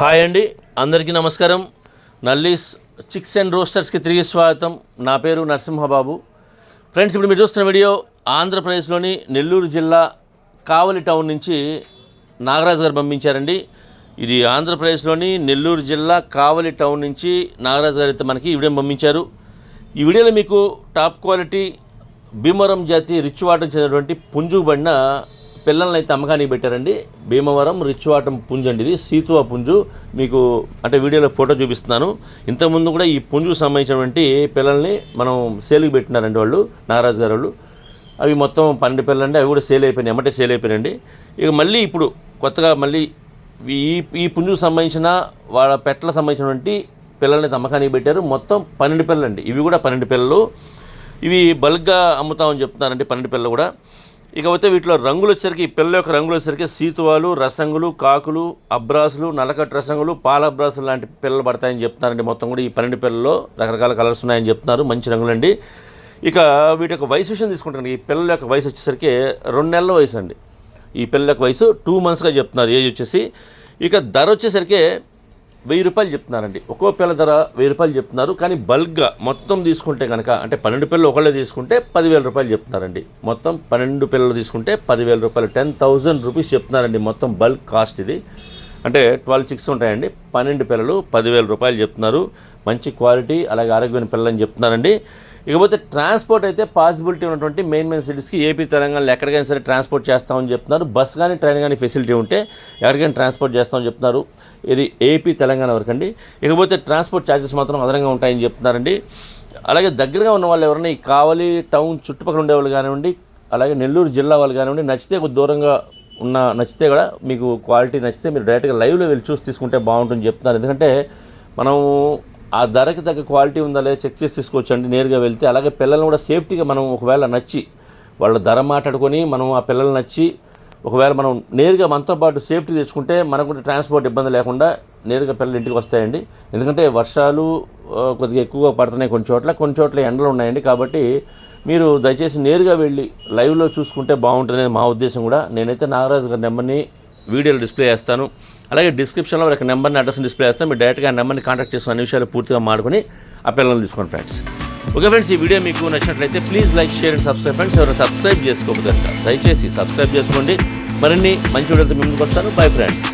Hi అండి. అందరికీ నమస్కారం. నల్లీస్ చిక్స్ అండ్ రోస్టర్స్కి తిరిగి స్వాగతం. నా పేరు నరసింహబాబు. ఫ్రెండ్స్ ఇప్పుడు మీరు చూస్తున్న వీడియో ఆంధ్రప్రదేశ్లోని నెల్లూరు జిల్లా కావలి టౌన్ నుంచి నాగరాజు గారు పంపించారండి. ఇది ఆంధ్రప్రదేశ్లోని నెల్లూరు జిల్లా కావలి టౌన్ నుంచి నాగరాజు గారు అయితే మనకి ఈ వీడియో పంపించారు. ఈ వీడియోలో మీకు టాప్ క్వాలిటీ భీమవరం జాతి రిచ్ వాటర్ చెందినటువంటి పుంజుబడిన పిల్లల్ని అయితే అమ్మకానికి పెట్టారండి. భీమవరం రిచ్వాటం పుంజు అండి ఇది. సీతువ పుంజు. మీకు అంటే వీడియోలో ఫోటో చూపిస్తున్నాను. ఇంతకుముందు కూడా ఈ పుంజుకు సంబంధించినటువంటి పిల్లల్ని మనం సేల్కి పెట్టినారండి వాళ్ళు నాగరాజు గారు వాళ్ళు. అవి మొత్తం పన్నెండు పిల్లలండి అవి కూడా సేల్ అయిపోయినాయి. ఎమ్మటే సేల్ అయిపోయినాయండి. ఇక మళ్ళీ ఇప్పుడు కొత్తగా మళ్ళీ ఈ ఈ పుంజుకు సంబంధించిన వాళ్ళ పెట్టలకు సంబంధించినటువంటి పిల్లల్ని అయితే అమ్మకానికి పెట్టారు. మొత్తం పన్నెండు పిల్లలండి ఇవి కూడా పన్నెండు పిల్లలు. ఇవి బల్క్గా అమ్ముతామని చెప్తున్నారండి పన్నెండు పిల్లలు కూడా. ఇకపోతే వీటిలో రంగులు వచ్చేసరికి పిల్ల పిల్లల యొక్క రంగులు వచ్చరికి సీతువాలు రసంగులు కాకులు అబ్రాసులు నలకట్ రసంగులు పాల అబ్రాసులు లాంటి పిల్లలు పడతాయని చెప్తున్నారండి. మొత్తం కూడా ఈ పన్నెండు పిల్లల్లో రకరకాల కలర్స్ ఉన్నాయని చెప్తున్నారు. మంచి రంగులండి. ఇక వీటి యొక్క వయసు విషయం తీసుకుంటాను. ఈ పిల్లల యొక్క వయసు వచ్చేసరికి రెండు నెలల వయసు అండి. ఈ పిల్లల యొక్క వయసు టూ మంత్స్గా చెప్తున్నారు. ఏజ్ వచ్చేసి. ఇక ధర వచ్చేసరికి వెయ్యి రూపాయలు చెప్తున్నారండి. ఒక్కో పిల్ల ధర వెయ్యి రూపాయలు చెప్తున్నారు కానీ బల్క్గా మొత్తం తీసుకుంటే కనుక అంటే పన్నెండు పిల్లలు ఒకళ్ళే తీసుకుంటే పదివేల రూపాయలు చెప్తున్నారండి. మొత్తం పన్నెండు పిల్లలు తీసుకుంటే పదివేల రూపాయలు టెన్ థౌజండ్ రూపీస్ చెప్తున్నారండి మొత్తం బల్క్ కాస్ట్ ఇది. అంటే ట్వెల్వ్ చిక్స్ ఉంటాయండి. పన్నెండు పిల్లలు పదివేల రూపాయలు చెప్తున్నారు. మంచి క్వాలిటీ అలాగే ఆరోగ్యమైన పిల్లలని చెప్తున్నారండి. ఇకపోతే ట్రాన్స్పోర్ట్ అయితే పాసిబిలిటీ ఉన్నటువంటి మెయిన్ మెయిన్ సిటీస్కి ఏపీ తెలంగాణలో ఎక్కడికైనా సరే ట్రాన్స్పోర్ట్ చేస్తామని చెప్తున్నారు. బస్ కానీ ట్రైన్ కానీ ఫెసిలిటీ ఉంటే ఎక్కడికైనా ట్రాన్స్పోర్ట్ చేస్తామని చెప్తున్నారు. ఇది ఏపీ తెలంగాణ వరకు అండి. ఇకపోతే ట్రాన్స్పోర్ట్ ఛార్జెస్ మాత్రం అదనంగా ఉంటాయని చెప్తున్నారండి. అలాగే దగ్గరగా ఉన్న వాళ్ళు ఎవరైనా ఈ కావలి టౌన్ చుట్టుపక్కల ఉండేవాళ్ళు కానివ్వండి అలాగే నెల్లూరు జిల్లా వాళ్ళు కానివ్వండి నచ్చితే కొద్ది దూరంగా ఉన్న నచ్చితే కూడా మీకు క్వాలిటీ నచ్చితే మీరు డైరెక్ట్గా లైవ్లో వెళ్ళి చూసి తీసుకుంటే బాగుంటుంది చెప్తున్నారు. ఎందుకంటే మనం ఆ ధరకి తగ్గ క్వాలిటీ ఉందా లేదా చెక్ చేసి తీసుకోవచ్చండి నేరుగా వెళ్తే అలాగే పిల్లల్ని కూడా సేఫ్టీగా మనం ఒకవేళ నచ్చి వాళ్ళ ధర మాట్లాడుకొని మనం ఆ పిల్లలు నచ్చి ఒకవేళ మనం నేరుగా మనతో పాటు సేఫ్టీ తెచ్చుకుంటే మనకు కూడా ట్రాన్స్పోర్ట్ ఇబ్బంది లేకుండా నేరుగా పిల్లలు ఇంటికి వస్తాయండి. ఎందుకంటే వర్షాలు కొద్దిగా ఎక్కువగా పడుతున్నాయి కొన్ని చోట్ల. కొన్ని చోట్ల ఎండలు ఉన్నాయండి కాబట్టి మీరు దయచేసి నేరుగా వెళ్ళి లైవ్లో చూసుకుంటే బాగుంటుంది మా ఉద్దేశం కూడా. నేనైతే నాగరాజు గారి నెంబర్ని వీడియోలు డిస్ప్లే చేస్తాను. అలాగే డిస్క్రిప్షన్లో ఒక నెంబర్ని అడ్రస్ని డిస్ప్లే చేస్తాను. మీరు డైరెక్ట్గా ఆ నెంబర్ని కాంటాక్ట్ చేసుకుని అన్ని విషయాలు పూర్తిగా మాడుకొని ఆ పిల్లల్ని తీసుకోండి ఫ్రెండ్స్. ఓకే ఫ్రెండ్స్ ఈ వీడియో మీకు నచ్చినట్లయితే please like share and subscribe friends. ఎవరైనా సబ్స్క్రైబ్ చేసుకోకపోతే దయచేసి సబ్స్క్రైబ్ చేసుకోండి. మరిన్ని మంచి వీడియోతో ముందుకు వస్తాను. Bye friends